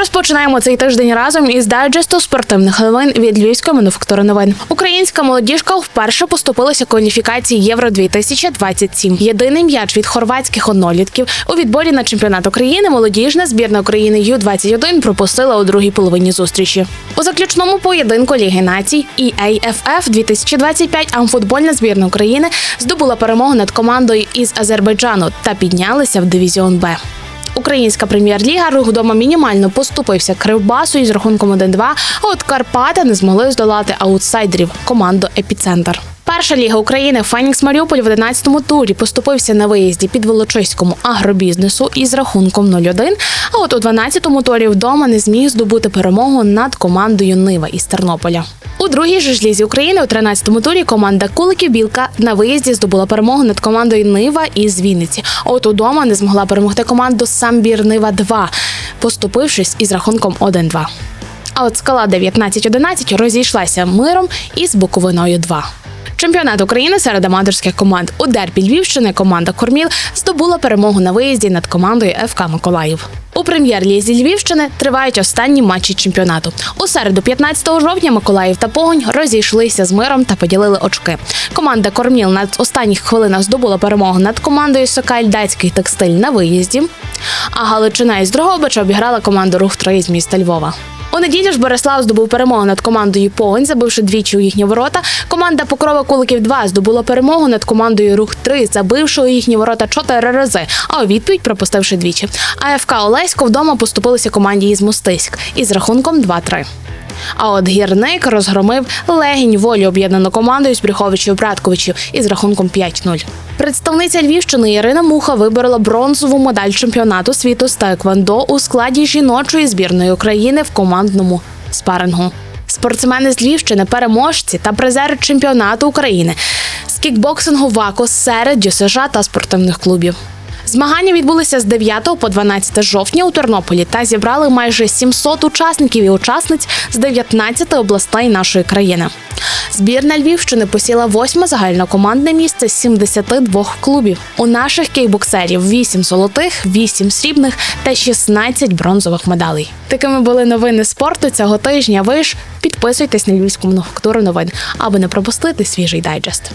Розпочинаємо цей тиждень разом із дайджесту спортивних новин від Львівської мануфактури новин. Українська молодіжка вперше поступилася кваліфікації Євро 2027 Єдиний м'яч від хорватських однолітків у відборі на чемпіонат України молодіжна збірна України Ю-21 пропустила у другій половині зустрічі. У заключному поєдинку Ліги націй EAFF 2025 амфутбольна збірна України здобула перемогу над командою із Азербайджану та піднялися в дивізіон Б. Українська прем'єр-ліга рух вдома мінімально поступився. Кривбасу із рахунком 1-2, а от Карпати не змогли здолати аутсайдерів. Команду Епіцентр. Перша ліга України Фенікс Маріуполь в 11-му турі поступився на виїзді під Волочиському агробізнесу із рахунком 0-1, а от у 12-му турі вдома не зміг здобути перемогу над командою Нива із Тернополя. У другій же ж лізі України у 13-му турі команда Куликів Білка на виїзді здобула перемогу над командою Нива із Вінниці. От удома не змогла перемогти команду Самбір Нива 2, поступившись із рахунком 1-2. А от скала 19-11 розійшлася миром із Буковиною 2. Чемпіонат України серед аматорських команд у дербі Львівщини команда Корміл здобула перемогу на виїзді над командою ФК Миколаїв. У прем'єр-лізі Львівщини тривають останні матчі чемпіонату. У середу, 15 жовтня, Миколаїв та Погонь розійшлися з миром та поділили очки. Команда Корміл на останніх хвилинах здобула перемогу над командою Сокаль Дацький текстиль на виїзді. А Галичина із Дрогобича обіграла команду Рух 3 з міста Львова. У неділю ж Борислав здобув перемогу над командою Погонь, забивши двічі у їхні ворота. Команда Покрова Куликів 2 здобула перемогу над командою Рух 3 забивши у їхні ворота чотири рази, а у відповідь пропустивши двічі. АФК Олесько вдома поступилися команді із Мостиськ із рахунком 2-3. А от гірник розгромив легінь волі об'єднану командою з Брюховичів Братковичів із рахунком 5-0. Представниця Львівщини Ірина Муха виборола бронзову медаль чемпіонату світу з таеквондо у складі жіночої збірної України в командному спарингу. Спортсмени з Львівщини, переможці та призери чемпіонату України з кікбоксингу ВАКО серед ДЮСЖ та спортивних клубів. Змагання відбулися з 9 по 12 жовтня у Тернополі та зібрали майже 700 учасників і учасниць з 19 областей нашої країни. Збірна Львівщини посіла восьме загальнокомандне місце з 72 клубів. У наших кейбоксерів 8 золотих, 8 срібних та 16 бронзових медалей. Такими були новини спорту цього тижня. Ви ж підписуйтесь на львівську мануфактуру новин, аби не пропустити свіжий дайджест.